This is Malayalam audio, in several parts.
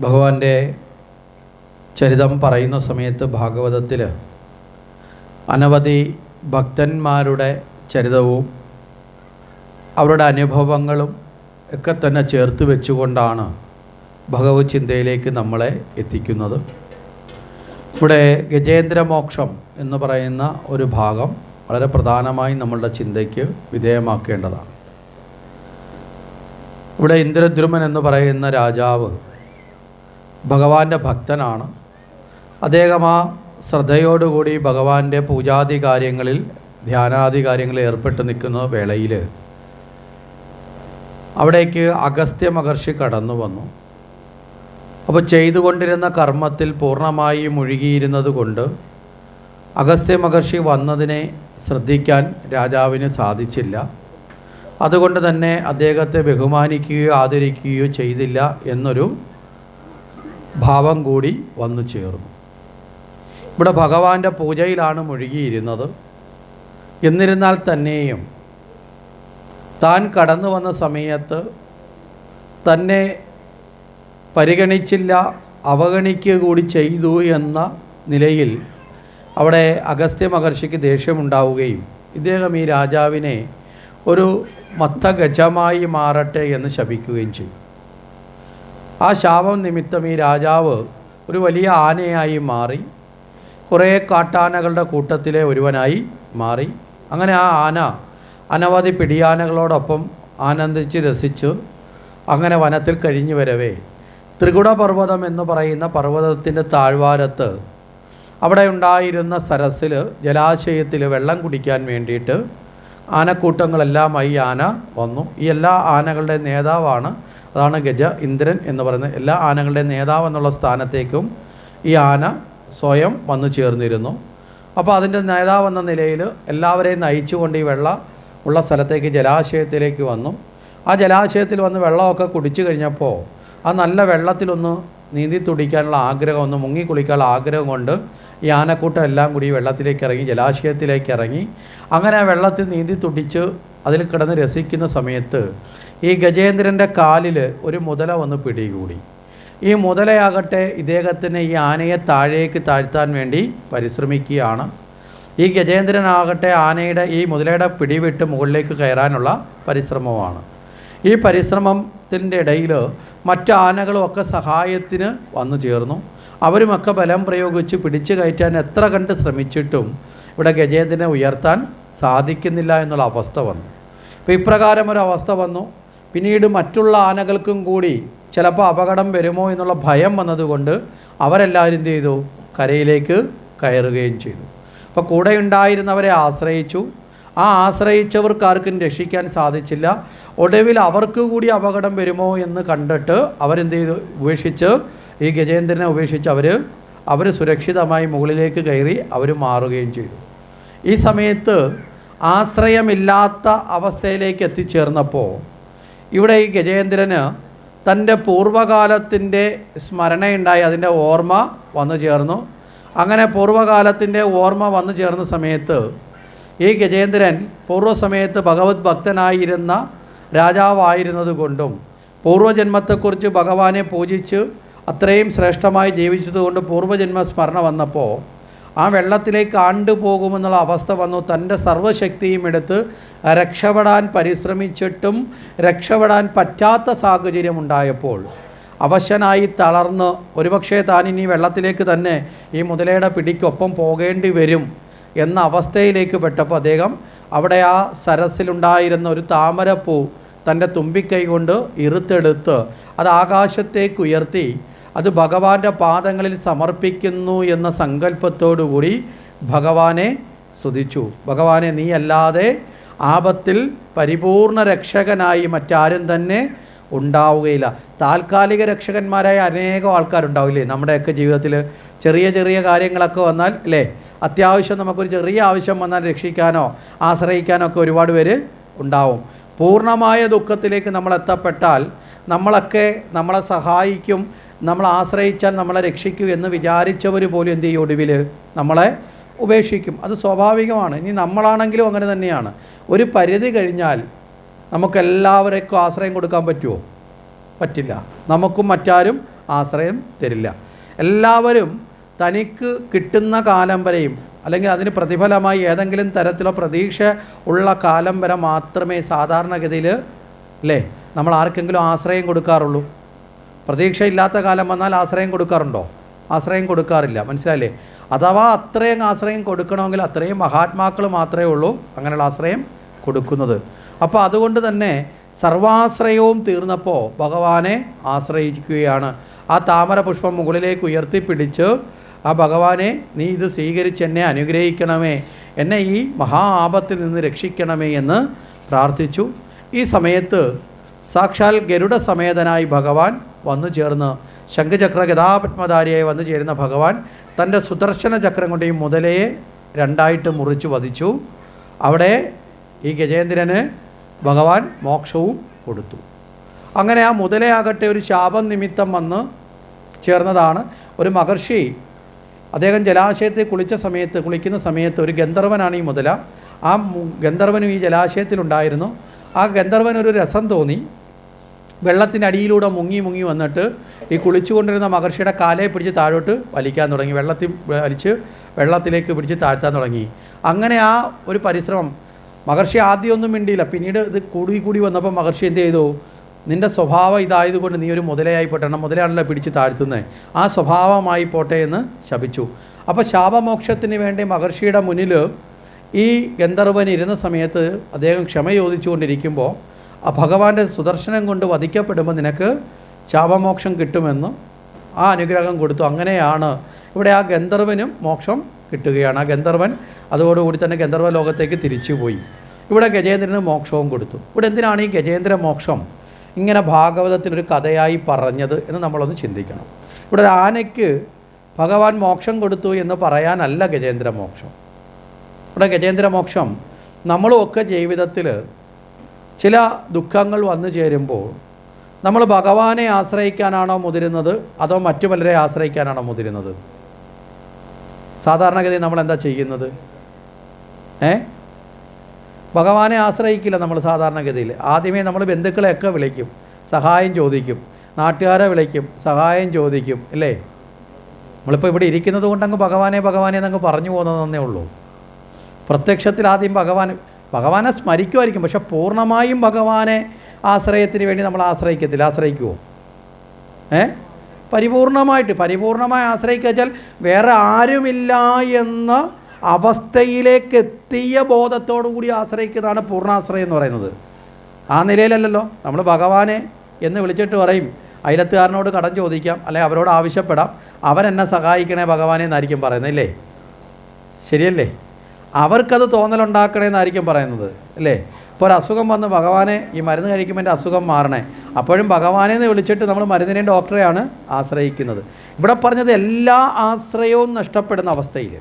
ഭഗവാന്റെ ചരിതം പറയുന്ന സമയത്ത് ഭാഗവതത്തിൽ അനവധി ഭക്തന്മാരുടെ ചരിതവും അവരുടെ അനുഭവങ്ങളും ഒക്കെ തന്നെ ചേർത്ത് വെച്ചുകൊണ്ടാണ് ഭഗവത് ചിന്തയിലേക്ക് നമ്മളെ എത്തിക്കുന്നത്. ഇവിടെ ഗജേന്ദ്രമോക്ഷം എന്ന് പറയുന്ന ഒരു ഭാഗം വളരെ പ്രധാനമായി നമ്മളുടെ ചിന്തയ്ക്ക് വിധേയമാക്കേണ്ടതാണ്. ഇവിടെ ഇന്ദ്രദ്രുമൻ എന്ന് പറയുന്ന രാജാവ് ഭഗവാന്റെ ഭക്തനാണ്. അദ്ദേഹം ആ ശ്രദ്ധയോടുകൂടി ഭഗവാന്റെ പൂജാതി കാര്യങ്ങളിൽ ധ്യാനാദി കാര്യങ്ങളിൽ ഏർപ്പെട്ട് നിൽക്കുന്ന വേളയിൽ അവിടേക്ക് അഗസ്ത്യ മഹർഷി കടന്നു വന്നു. അപ്പോൾ ചെയ്തുകൊണ്ടിരുന്ന കർമ്മത്തിൽ പൂർണമായി മുഴുകിയിരുന്നത് കൊണ്ട് അഗസ്ത്യ മഹർഷി വന്നതിനെ ശ്രദ്ധിക്കാൻ രാജാവിന് സാധിച്ചില്ല. അതുകൊണ്ട് തന്നെ അദ്ദേഹത്തെ ബഹുമാനിക്കുകയോ ആദരിക്കുകയോ ചെയ്തില്ല എന്നൊരു ഭാവം കൂടി വന്നു ചേർന്നു. ഇവിടെ ഭഗവാന്റെ പൂജയിലാണ് മുഴുകിയിരുന്നത്. എന്നിരുന്നാൽ തന്നെയും താൻ കടന്നു വന്ന സമയത്ത് തന്നെ പരിഗണിച്ചില്ല അവഗണിക്കുക കൂടി ചെയ്തു എന്ന നിലയിൽ അവിടെ അഗസ്ത്യ മഹർഷിക്ക് ദേഷ്യമുണ്ടാവുകയും ഇദ്ദേഹം ഈ രാജാവിനെ ഒരു മത്തഗജമായി മാറട്ടെ എന്ന് ശപിക്കുകയും ചെയ്തു. ആ ശാപം നിമിത്തം ഈ രാജാവ് ഒരു വലിയ ആനയായി മാറി കുറേ കാട്ടാനകളുടെ കൂട്ടത്തിലെ ഒരുവനായി മാറി. അങ്ങനെ ആ ആന അനവധി പിടിയാനകളോടൊപ്പം ആനന്ദിച്ച് രസിച്ച് അങ്ങനെ വനത്തിൽ കഴിഞ്ഞു വരവേ. ത്രികുട പർവതം എന്ന് പറയുന്ന പർവതത്തിന്റെ താഴ്വാരത്ത് അവിടെ ഉണ്ടായിരുന്ന സരസിൽ ജലാശയത്തിൽ വെള്ളം കുടിക്കാൻ വേണ്ടിയിട്ട് ആനക്കൂട്ടങ്ങളെല്ലാമായി ആന വന്നു. ഈ എല്ലാ ആനകളുടെ നേതാവാണ് അതാണ് ഗജ ഇന്ദ്രൻ എന്ന് പറയുന്നത്. എല്ലാ ആനകളുടെയും നേതാവ് എന്നുള്ള സ്ഥാനത്തേക്കും ഈ ആന സ്വയം വന്നു ചേർന്നിരുന്നു. അപ്പോൾ അതിന്റെ നേതാവ് എന്ന നിലയിൽ എല്ലാവരെയും നയിച്ചുകൊണ്ട് ഈ വെള്ളം ഉള്ള സ്ഥലത്തേക്ക് ജലാശയത്തിലേക്ക് വന്നു. ആ ജലാശയത്തിൽ വന്ന് വെള്ളമൊക്കെ കുടിച്ചു കഴിഞ്ഞപ്പോൾ ആ നല്ല വെള്ളത്തിലൊന്ന് നീന്തി തുടിക്കാനുള്ള ആഗ്രഹം ഒന്ന് മുങ്ങി കുളിക്കാനുള്ള ആഗ്രഹം കൊണ്ട് ഈ ആനക്കൂട്ടം എല്ലാം കൂടി വെള്ളത്തിലേക്ക് ഇറങ്ങി ജലാശയത്തിലേക്ക് ഇറങ്ങി. അങ്ങനെ ആ വെള്ളത്തിൽ നീന്തി തുടിച്ച് അതിൽ കിടന്ന് രസിക്കുന്ന സമയത്ത് ഈ ഗജേന്ദ്രന്റെ കാലിൽ ഒരു മുതല വന്ന് പിടികൂടി. ഈ മുതലയാകട്ടെ ഇദ്ദേഹത്തിന് ഈ ആനയെ താഴേക്ക് താഴ്ത്താൻ വേണ്ടി പരിശ്രമിക്കുകയാണ്. ഈ ഗജേന്ദ്രനാകട്ടെ ആനയുടെ ഈ മുതലയുടെ പിടിവിട്ട് മുകളിലേക്ക് കയറാനുള്ള പരിശ്രമമാണ്. ഈ പരിശ്രമത്തിന്റെ ഇടയിൽ മറ്റ് ആനകളുമൊക്കെ സഹായത്തിന് വന്നു ചേർന്നു. അവരുമൊക്കെ ബലം പ്രയോഗിച്ച് പിടിച്ചു കയറ്റാൻ എത്ര കണ്ട് ശ്രമിച്ചിട്ടും ഇവിടെ ഗജേന്ദ്രനെ ഉയർത്താൻ സാധിക്കുന്നില്ല എന്നുള്ള അവസ്ഥ വന്നു. അപ്പോൾ ഇപ്രകാരം ഒരു അവസ്ഥ വന്നു. പിന്നീട് മറ്റുള്ള ആനകൾക്കും കൂടി ചിലപ്പോൾ അപകടം വരുമോ എന്നുള്ള ഭയം വന്നതുകൊണ്ട് അവരെല്ലാവരും എന്ത് ചെയ്തു? കരയിലേക്ക് കയറുകയും ചെയ്തു. അപ്പോൾ കൂടെ ഉണ്ടായിരുന്നവരെ ആശ്രയിച്ചു. ആ ആശ്രയിച്ചവർക്ക് ആർക്കും രക്ഷിക്കാൻ സാധിച്ചില്ല. ഒടുവിൽ അവർക്ക് കൂടി അപകടം വരുമോ എന്ന് കണ്ടിട്ട് അവരെന്ത് ചെയ്തു? ഉപേക്ഷിച്ച് ഈ ഗജേന്ദ്രനെ ഉപേക്ഷിച്ച് അവർ അവർ സുരക്ഷിതമായി മുകളിലേക്ക് കയറി അവർ മാറുകയും ചെയ്തു. ഈ സമയത്ത് ആശ്രയമില്ലാത്ത അവസ്ഥയിലേക്ക് എത്തിച്ചേർന്നപ്പോൾ ഇവിടെ ഈ ഗജേന്ദ്രന് തന്റെ പൂർവകാലത്തിന്റെ സ്മരണയുണ്ടായി അതിന്റെ ഓർമ്മ വന്നു ചേർന്നു. അങ്ങനെ പൂർവകാലത്തിന്റെ ഓർമ്മ വന്നു ചേർന്ന സമയത്ത് ഈ ഗജേന്ദ്രൻ പൂർവസമയത്ത് ഭഗവത് ഭക്തനായിരുന്ന രാജാവായിരുന്നത് കൊണ്ടും പൂർവജന്മത്തെക്കുറിച്ച് ഭഗവാനെ പൂജിച്ച് അത്രയും ശ്രേഷ്ഠമായി ജീവിച്ചതുകൊണ്ട് പൂർവജന്മ സ്മരണ വന്നപ്പോൾ ആ വെള്ളത്തിലേക്ക് ആണ്ടുപോകുമെന്നുള്ള അവസ്ഥ വന്നു. തന്റെ സർവശക്തിയും എടുത്ത് രക്ഷപ്പെടാൻ പരിശ്രമിച്ചിട്ടും രക്ഷപ്പെടാൻ പറ്റാത്ത സാഹചര്യം ഉണ്ടായപ്പോൾ അവശനായി തളർന്ന് ഒരുപക്ഷേ താൻ ഇനി വെള്ളത്തിലേക്ക് തന്നെ ഈ മുതലയുടെ പിടിക്കൊപ്പം പോകേണ്ടി വരും എന്ന അവസ്ഥയിലേക്ക് പെട്ടപ്പോൾ അദ്ദേഹം അവിടെ ആ സരസിലുണ്ടായിരുന്ന ഒരു താമരപ്പൂ തന്റെ തുമ്പിക്കൈ കൊണ്ട് ഇറുത്തെടുത്ത് അത് ആകാശത്തേക്ക് ഉയർത്തി അത് ഭഗവാന്റെ പാദങ്ങളിൽ സമർപ്പിക്കുന്നു എന്ന സങ്കല്പത്തോടുകൂടി ഭഗവാനെ സ്തുതിച്ചു. ഭഗവാനെ നീ അല്ലാതെ ആപത്തിൽ പരിപൂർണ രക്ഷകനായി മറ്റാരും തന്നെ ഉണ്ടാവുകയില്ല. താൽക്കാലിക രക്ഷകന്മാരായ അനേകം ആൾക്കാരുണ്ടാവില്ലേ? നമ്മുടെയൊക്കെ ജീവിതത്തിൽ ചെറിയ ചെറിയ കാര്യങ്ങളൊക്കെ വന്നാൽ അല്ലേ? അത്യാവശ്യം നമുക്കൊരു ചെറിയ ആവശ്യം വന്നാൽ രക്ഷിക്കാനോ ആശ്രയിക്കാനോ ഒക്കെ ഒരുപാട് പേര് ഉണ്ടാവും. പൂർണമായ ദുഃഖത്തിലേക്ക് നമ്മൾ എത്തപ്പെട്ടാൽ നമ്മളൊക്കെ നമ്മളെ സഹായിക്കും നമ്മൾ ആശ്രയിച്ചാൽ നമ്മളെ രക്ഷിക്കൂ എന്ന് വിചാരിച്ചവർ പോലും എന്ത് ചെയ്യും ഒടുവിൽ നമ്മളെ ഉപേക്ഷിക്കും. അത് സ്വാഭാവികമാണ്. ഇനി നമ്മളാണെങ്കിലും അങ്ങനെ തന്നെയാണ്. ഒരു പരിധി കഴിഞ്ഞാൽ നമുക്കെല്ലാവർക്കും ആശ്രയം കൊടുക്കാൻ പറ്റുമോ പറ്റില്ല. നമുക്കും മറ്റാരും ആശ്രയം തരില്ല. എല്ലാവരും തനിക്ക് കിട്ടുന്ന കാലം വരെയും അല്ലെങ്കിൽ അതിന് പ്രതിഫലമായി ഏതെങ്കിലും തരത്തിലോ പ്രതീക്ഷ ഉള്ള കാലം വരെ മാത്രമേ സാധാരണഗതിയിൽ അല്ലേ? നമ്മൾ ആർക്കെങ്കിലും ആശ്രയം കൊടുക്കാറുള്ളൂ. പ്രതീക്ഷയില്ലാത്ത കാലം വന്നാൽ ആശ്രയം കൊടുക്കാറുണ്ടോ? ആശ്രയം കൊടുക്കാറില്ല. മനസ്സിലായില്ലേ? അഥവാ അത്രയും ആശ്രയം കൊടുക്കണമെങ്കിൽ അത്രയും മഹാത്മാക്കൾ മാത്രമേ ഉള്ളൂ അങ്ങനെയുള്ള ആശ്രയം കൊടുക്കുന്നത്. അപ്പോൾ അതുകൊണ്ട് തന്നെ സർവാശ്രയവും തീർന്നപ്പോൾ ഭഗവാനെ ആശ്രയിക്കുകയാണ്. ആ താമര പുഷ്പം മുകളിലേക്ക് ഉയർത്തിപ്പിടിച്ച് ആ ഭഗവാനെ നീ ഇത് സ്വീകരിച്ച് എന്നെ അനുഗ്രഹിക്കണമേ എന്നെ ഈ മഹാ ആപത്തിൽ നിന്ന് രക്ഷിക്കണമേ എന്ന് പ്രാർത്ഥിച്ചു. ഈ സമയത്ത് സാക്ഷാൽ ഗരുഡ സമേതനായി ഭഗവാൻ വന്നു ചേർന്ന് ശംഖചക്ര ഗതാപത്മധാരിയായി വന്നു ചേരുന്ന ഭഗവാൻ തന്റെ സുദർശന ചക്രം കൊണ്ട് ഈ മുതലയെ രണ്ടായിട്ട് മുറിച്ചു വധിച്ചു. അവിടെ ഈ ഗജേന്ദ്രന് ഭഗവാൻ മോക്ഷവും കൊടുത്തു. അങ്ങനെ ആ മുതലയാകട്ടെ ഒരു ശാപം നിമിത്തം വന്ന് ചേർന്നതാണ് ഒരു മഹർഷി. അദ്ദേഹം ജലാശയത്തിൽ കുളിച്ച സമയത്ത് കുളിക്കുന്ന സമയത്ത് ഒരു ഗന്ധർവനാണ് ഈ മുതല. ആ ഗന്ധർവനും ഈ ജലാശയത്തിലുണ്ടായിരുന്നു. ആ ഗന്ധർവനൊരു രസം തോന്നി. വെള്ളത്തിന്റെ അടിയിലൂടെ മുങ്ങി മുങ്ങി വന്നിട്ട് ഈ കുളിച്ചുകൊണ്ടിരുന്ന മഹർഷിയുടെ കാലെ പിടിച്ച് താഴോട്ട് വലിക്കാൻ തുടങ്ങി. വെള്ളത്തിൽ വലിച്ച് വെള്ളത്തിലേക്ക് പിടിച്ച് താഴ്ത്താൻ തുടങ്ങി. അങ്ങനെ ആ ഒരു പരിശ്രമം മഹർഷി ആദ്യമൊന്നും മിണ്ടിയില്ല. പിന്നീട് ഇത് കൂടി കൂടി വന്നപ്പോൾ മഹർഷി എന്ത് ചെയ്തു? നിന്റെ സ്വഭാവം ഇതായതുകൊണ്ട് നീ ഒരു മുതലയായി പെട്ടണം മുതലയാണല്ലോ പിടിച്ച് താഴ്ത്തുന്നത് ആ സ്വഭാവമായി പോട്ടെ എന്ന് ശപിച്ചു. അപ്പോൾ ശാപമോക്ഷത്തിന് വേണ്ടി മഹർഷിയുടെ മുന്നിൽ ഈ ഗന്ധർവൻ ഇരുന്ന സമയത്ത് അദ്ദേഹം ക്ഷമ ചോദിച്ചുകൊണ്ടിരിക്കുമ്പോൾ ആ ഭഗവാന്റെ സുദർശനം കൊണ്ട് വധിക്കപ്പെടുമ്പോൾ നിനക്ക് ശാപമോക്ഷം കിട്ടുമെന്നും ആ അനുഗ്രഹം കൊടുത്തു. അങ്ങനെയാണ് ഇവിടെ ആ ഗന്ധർവനും മോക്ഷം കിട്ടുകയാണ്. ആ ഗന്ധർവൻ അതോടുകൂടി തന്നെ ഗന്ധർവ ലോകത്തേക്ക് തിരിച്ചുപോയി. ഇവിടെ ഗജേന്ദ്രന് മോക്ഷവും കൊടുത്തു. ഇവിടെ എന്തിനാണ് ഈ ഗജേന്ദ്ര മോക്ഷം ഇങ്ങനെ ഭാഗവതത്തിനൊരു കഥയായി പറഞ്ഞത് എന്ന് നമ്മളൊന്ന് ചിന്തിക്കണം. ഇവിടെ ഒരു ആനയ്ക്ക് ഭഗവാൻ മോക്ഷം കൊടുത്തു എന്ന് പറയാനല്ല ഗജേന്ദ്ര മോക്ഷം. ഇവിടെ ഗജേന്ദ്ര മോക്ഷം നമ്മളുമൊക്കെ ജീവിതത്തിൽ ചില ദുഃഖങ്ങൾ വന്നു ചേരുമ്പോൾ നമ്മൾ ഭഗവാനെ ആശ്രയിക്കാനാണോ മുതിരുന്നത്? അതോ മറ്റു പലരെ ആശ്രയിക്കാനാണോ മുതിരുന്നത്? സാധാരണഗതി നമ്മൾ എന്താ ചെയ്യുന്നത്? ഏ? ഭഗവാനെ ആശ്രയിക്കില്ല നമ്മൾ സാധാരണഗതിയിൽ. ആദ്യമേ നമ്മൾ ബന്ധുക്കളെയൊക്കെ വിളിക്കും സഹായം ചോദിക്കും നാട്ടുകാരെ വിളിക്കും സഹായം ചോദിക്കും അല്ലേ? നമ്മളിപ്പോൾ ഇവിടെ ഇരിക്കുന്നത് കൊണ്ടങ്ങ് ഭഗവാനെ ഭഗവാനെ എന്നങ്ങ് പറഞ്ഞു പോകുന്നതെന്നേ ഉള്ളൂ. പ്രത്യക്ഷത്തിൽ ആദ്യം ഭഗവാൻ ഭഗവാനെ സ്മരിക്കുമായിരിക്കും പക്ഷെ പൂർണമായും ഭഗവാനെ ആശ്രയത്തിന് വേണ്ടി നമ്മൾ ആശ്രയിക്കത്തില്ല. ആശ്രയിക്കുമോ ഏ? പരിപൂർണമായിട്ട് പരിപൂർണമായി ആശ്രയിക്കുക വെച്ചാൽ വേറെ ആരുമില്ല എന്ന അവസ്ഥയിലേക്ക് എത്തിയ ബോധത്തോടു കൂടി ആശ്രയിക്കുന്നതാണ് പൂർണാശ്രയം എന്ന് പറയുന്നത്. ആ നിലയിലല്ലല്ലോ. നമ്മൾ ഭഗവാനെ എന്ന് വിളിച്ചിട്ട് പറയും. അയലത്തുകാരനോട് കടം ചോദിക്കാം അല്ലെങ്കിൽ അവരോട് ആവശ്യപ്പെടാം. അവരെന്നെ സഹായിക്കണേ ഭഗവാനെ എന്നായിരിക്കും ഇല്ലേ? ശരിയല്ലേ? അവർക്കത് തോന്നലുണ്ടാക്കണേന്നായിരിക്കും പറയുന്നത് അല്ലേ? ഇപ്പോൾ ഒരു അസുഖം വന്ന് ഭഗവാനെ ഈ മരുന്ന് കഴിക്കുമ്പോൾ എന്റെ അസുഖം മാറണേ. അപ്പോഴും ഭഗവാനെ എന്ന് വിളിച്ചിട്ട് നമ്മൾ മരുന്നിനെ ഡോക്ടറെയാണ് ആശ്രയിക്കുന്നത്. ഇവിടെ പറഞ്ഞത് എല്ലാ ആശ്രയവും നഷ്ടപ്പെടുന്ന അവസ്ഥയിൽ.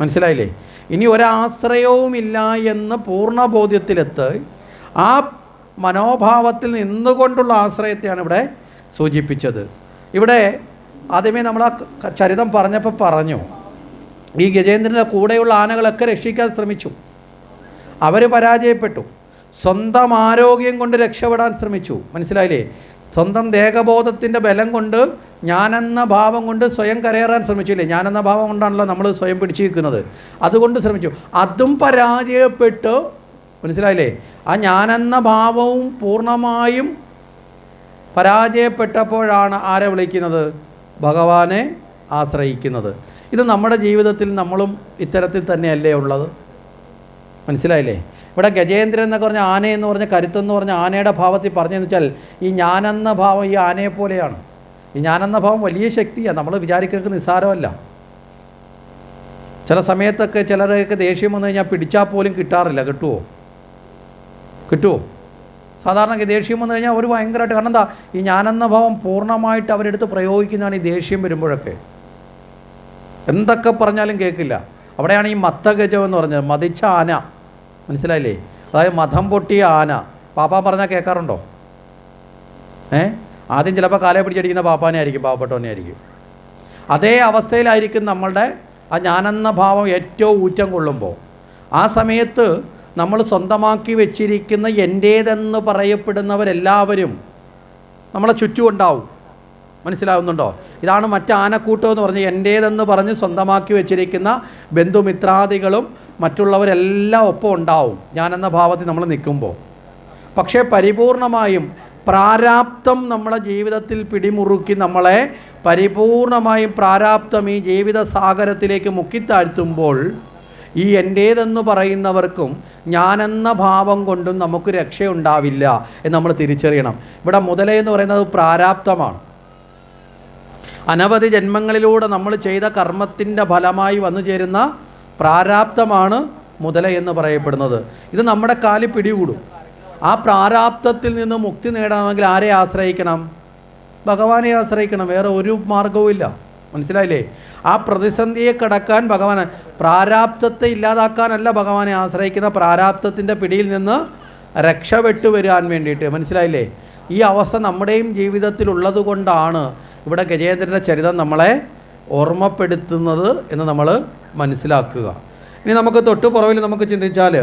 മനസ്സിലായില്ലേ? ഇനി ഒരാശ്രയവും ഇല്ല എന്ന് പൂർണ ബോധ്യത്തിലെത്ത് ആ മനോഭാവത്തിൽ നിന്നുകൊണ്ടുള്ള ആശ്രയത്തെയാണ് ഇവിടെ സൂചിപ്പിച്ചത്. ഇവിടെ ആദ്യമേ നമ്മൾ ആ ചരിതം പറഞ്ഞപ്പോൾ പറഞ്ഞു. ഈ ഗജേന്ദ്രന്റെ കൂടെയുള്ള ആനകളൊക്കെ രക്ഷിക്കാൻ ശ്രമിച്ചു. അവർ പരാജയപ്പെട്ടു. സ്വന്തം ആരോഗ്യം കൊണ്ട് രക്ഷപ്പെടാൻ ശ്രമിച്ചു. മനസ്സിലായില്ലേ? സ്വന്തം ദേഹബോധത്തിന്റെ ബലം കൊണ്ട് ഞാനെന്ന ഭാവം കൊണ്ട് സ്വയം കരയേറാൻ ശ്രമിച്ചില്ലേ? ഞാനെന്ന ഭാവം കൊണ്ടാണല്ലോ നമ്മൾ സ്വയം പിടിച്ചിരിക്കുന്നത് അതുകൊണ്ട് ശ്രമിച്ചു. അതും പരാജയപ്പെട്ടു മനസ്സിലായില്ലേ? ആ ഞാനെന്ന ഭാവവും പൂർണമായും പരാജയപ്പെട്ടപ്പോഴാണ് ആരെ വിളിക്കുന്നത്? ഭഗവാനെ ആശ്രയിക്കുന്നത്. ഇത് നമ്മുടെ ജീവിതത്തിൽ നമ്മളും ഇത്തരത്തിൽ തന്നെയല്ലേ ഉള്ളത്? മനസ്സിലായില്ലേ? ഇവിടെ ഗജേന്ദ്രൻ എന്നൊക്കെ പറഞ്ഞ ആനയെന്ന് പറഞ്ഞ കരുത്തെന്ന് പറഞ്ഞ ആനയുടെ ഭാവത്തിൽ പറഞ്ഞതെന്ന് വെച്ചാൽ ഈ ഞാനെന്ന ഭാവം ഈ ആനയെ പോലെയാണ്. ഈ ഞാനെന്ന ഭാവം വലിയ ശക്തിയാണ് നമ്മൾ വിചാരിക്കുന്നത് നിസ്സാരമല്ല. ചില സമയത്തൊക്കെ ചിലരൊക്കെ ദേഷ്യം വന്നു കഴിഞ്ഞാൽ പിടിച്ചാൽ പോലും കിട്ടാറില്ല. കിട്ടുമോ കിട്ടുമോ സാധാരണ ദേഷ്യം വന്നു കഴിഞ്ഞാൽ അവർ ഭയങ്കരമായിട്ട് കാരണം എന്താ? ഈ ഞാനെന്ന ഭാവം പൂർണമായിട്ട് അവരെടുത്ത് പ്രയോഗിക്കുന്നതാണ് ഈ ദേഷ്യം വരുമ്പോഴൊക്കെ. എന്തൊക്കെ പറഞ്ഞാലും കേൾക്കില്ല. അവിടെയാണ് ഈ മത്തഗജം എന്ന് പറഞ്ഞത്. മതിച്ച ആന. മനസ്സിലായില്ലേ? അതായത് മതം പൊട്ടിയ ആന. പാപ്പ പറഞ്ഞാൽ കേൾക്കാറുണ്ടോ? ഏ? ആദ്യം ചിലപ്പോൾ കാലെ പിടിച്ചടിക്കുന്ന പാപ്പാനെ ആയിരിക്കും പാവപ്പെട്ടവനെ ആയിരിക്കും. അതേ അവസ്ഥയിലായിരിക്കും നമ്മളുടെ ആ ഞാനെന്ന ഭാവം ഏറ്റവും ഊറ്റം കൊള്ളുമ്പോൾ. ആ സമയത്ത് നമ്മൾ സ്വന്തമാക്കി വെച്ചിരിക്കുന്ന എന്റേതെന്ന് പറയപ്പെടുന്നവരെല്ലാവരും നമ്മളെ ചുറ്റുമുണ്ടാവും. മനസ്സിലാവുന്നുണ്ടോ? ഇതാണ് മറ്റ് ആനക്കൂട്ടം എന്ന് പറഞ്ഞ് എന്റേതെന്ന് പറഞ്ഞ് സ്വന്തമാക്കി വെച്ചിരിക്കുന്ന ബന്ധുമിത്രാദികളും മറ്റുള്ളവരെല്ലാം ഒപ്പം ഉണ്ടാവും. ഞാനെന്ന ഭാവത്തിൽ നമ്മൾ നിൽക്കുമ്പോൾ. പക്ഷേ പരിപൂർണമായും പ്രാരാപ്തം നമ്മളെ ജീവിതത്തിൽ പിടിമുറുക്കി നമ്മളെ പരിപൂർണമായും പ്രാരാപ്തം ഈ ജീവിത സാഗരത്തിലേക്ക് മുക്കിത്താഴ്ത്തുമ്പോൾ ഈ എന്റേതെന്ന് പറയുന്നവർക്കും ഞാനെന്ന ഭാവം കൊണ്ടും നമുക്ക് രക്ഷയുണ്ടാവില്ല എന്ന് നമ്മൾ തിരിച്ചറിയണം. ഇവിടെ മുതലേ എന്ന് പറയുന്നത് പ്രാരാബ്ദമാണ് അനവധി ജന്മങ്ങളിലൂടെ നമ്മൾ ചെയ്ത കർമ്മത്തിന്റെ ഫലമായി വന്നു ചേരുന്ന പ്രാരാബ്ദമാണ് മുതല എന്ന് പറയപ്പെടുന്നത്. ഇത് നമ്മുടെ കാലിൽ പിടികൂടും. ആ പ്രാരാബ്ദത്തിൽ നിന്ന് മുക്തി നേടണമെങ്കിൽ ആരെ ആശ്രയിക്കണം? ഭഗവാനെ ആശ്രയിക്കണം. വേറെ ഒരു മാർഗവും ഇല്ല. മനസ്സിലായില്ലേ? ആ പ്രതിസന്ധിയെ കടക്കാൻ ഭഗവാൻ പ്രാരാബ്ദത്തെ ഇല്ലാതാക്കാനല്ല ഭഗവാനെ ആശ്രയിക്കുന്ന പ്രാരാബ്ദത്തിന്റെ പിടിയിൽ നിന്ന് രക്ഷപ്പെട്ടു വരാൻ വേണ്ടിയിട്ട്. മനസ്സിലായില്ലേ? ഈ അവസ്ഥ നമ്മുടെയും ജീവിതത്തിലുള്ളത് കൊണ്ടാണ്. ഇവിടെ ഗജേന്ദ്രന്റെ ചരിതം നമ്മളെ ഓർമ്മപ്പെടുത്തുന്നത് എന്ന് നമ്മൾ മനസ്സിലാക്കുക. ഇനി നമുക്ക് തൊട്ടു പുറവിൽ നമുക്ക് ചിന്തിച്ചാൽ